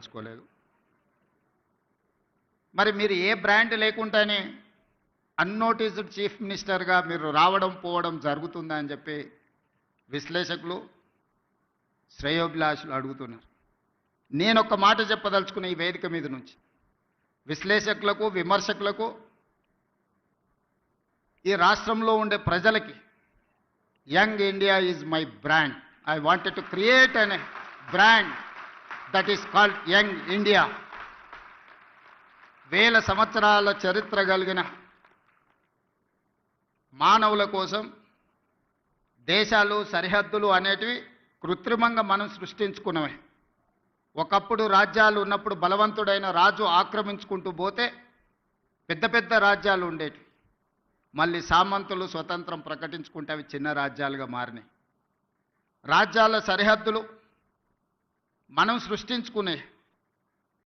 చెప్పదలుచుకోలేదు మరి మీరు ఏ బ్రాండ్ లేకుండానే అన్నోటీస్డ్ చీఫ్ మినిస్టర్గా మీరు రావడం పోవడం జరుగుతుందా అని చెప్పి విశ్లేషకులు శ్రేయోభిలాషులు అడుగుతున్నారు. నేను ఒక మాట చెప్పదలుచుకున్న ఈ వేదిక మీద నుంచి విశ్లేషకులకు విమర్శకులకు ఈ రాష్ట్రంలో ఉండే ప్రజలకి young India is my brand. I wanted to create అనే brand that is called young India వేల సంవత్సరాల చరిత్ర కలిగిన మానవుల కోసం దేశాలు సరిహద్దులు అనేటివి కృత్రిమంగా మనం సృష్టించుకున్నవే. ఒకప్పుడు రాజ్యాలు ఉన్నప్పుడు బలవంతుడైన రాజు ఆక్రమించుకుంటూ పోతే పెద్ద పెద్ద రాజ్యాలు ఉండేటివి. మళ్ళీ సామంతులు స్వతంత్రం ప్రకటించుకుంటే అవి చిన్న రాజ్యాలుగా మారినాయి. రాజ్యాల సరిహద్దులు మనం సృష్టించుకునే